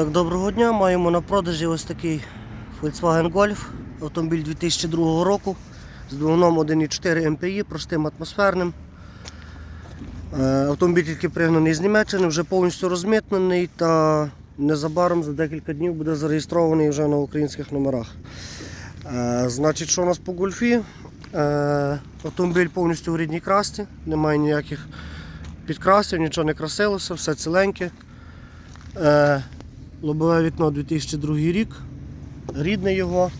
Так, доброго дня. Маємо на продажі ось такий Volkswagen Golf, автомобіль 2002 року з двигуном 1.4 MPI, простим атмосферним. Е, Автомобіль тільки пригнаний з Німеччини, вже повністю розмитнений та незабаром за декілька днів буде зареєстрований вже на українських номерах. Е, Значить, що у нас по гольфі? Е, Автомобіль повністю в рідній красці, немає ніяких підкрасів, нічого не красилося, все ціленьке. Лобове вікно 2002 рік, рідне його.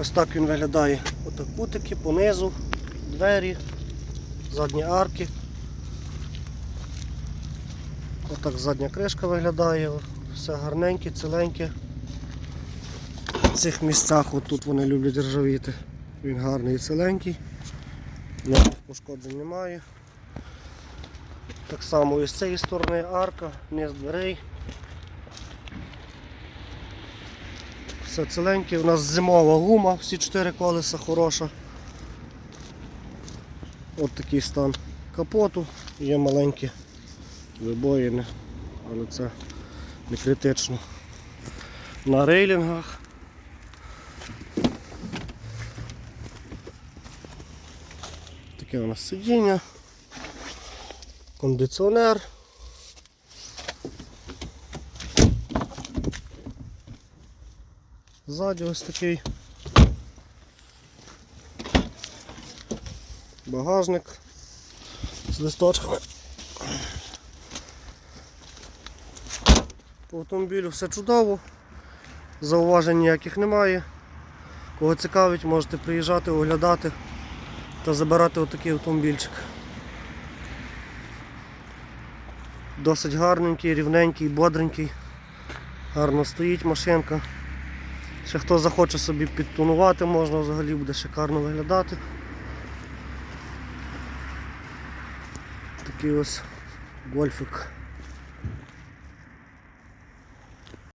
Ось так він виглядає. Отак кутики, понизу, двері, задні арки. Отак задня кришка виглядає, все гарненьке, ціленьке. В цих місцях отут вони люблять ржавіти. Він гарний і ціленький. Ніяких пошкоджень немає. Так само і з цієї сторони арка, низ дверей. Все ціленьке. У нас зимова гума, всі чотири колеса хороша. От такий стан капоту. Є маленькі вибоїни, але це не критично. На рейлінгах. Таке у нас сидіння, кондиціонер. Ззаді ось такий багажник з листочками. По автомобілю все чудово, зауважень ніяких немає. Кого цікавить, можете приїжджати, оглядати та забирати отакий автомобільчик. Досить гарненький, рівненький, бодренький. Гарно стоїть машинка. Ще хто захоче собі підтонувати, можна взагалі буде шикарно виглядати. Такий ось гольфик.